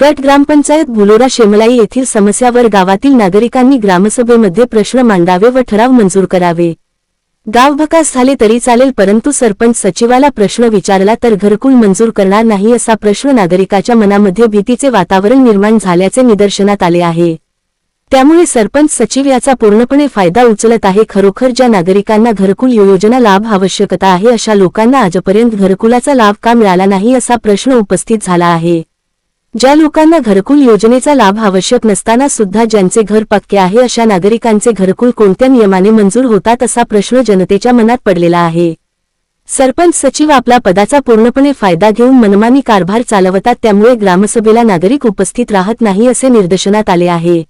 गट ग्रामपंचायत बुलोरा शेमलाई येथील समस्यावर गावातील नागरिकांनी ग्रामसभेमध्ये प्रश्न मांडावे व ठराव मंजूर करावे. गाव भकास झाले तरी चालेल परंतु सरपंच सचिवाला प्रश्न विचारला तर घरकुल मंजूर करणार नाही असा प्रश्न नागरिकाच्या मनामध्ये भीतीचे वातावरण निर्माण झाल्याचे निदर्शनात आले आहे. त्यामुळे सरपंच सचिव याचा पूर्णपणे फायदा उचलत आहे. खरोखर ज्या नागरिकांना घरकुल योजना लाभ आवश्यकता आहे अशा लोकांना आजपर्यंत घरकुलाचा लाभ का मिळाला नाही असा प्रश्न उपस्थित झाला आहे. ज्या लोकांना घरकुल योजनेचा लाभ आवश्यक नसताना सुद्धा ज्यांचे घर पक्के आहे अशा नागरिकांचे घरकुल कोणत्या नियमाने मंजूर होतात असा प्रश्न जनतेच्या मनात पडलेला आहे. सरपंच सचिव आपला पदाचा पूर्णपणे फायदा घेऊन मनमानी कारभार चालवतात त्यामुळे ग्रामसभेला नागरिक उपस्थित राहत नाही असे निदर्शनात आले आहे.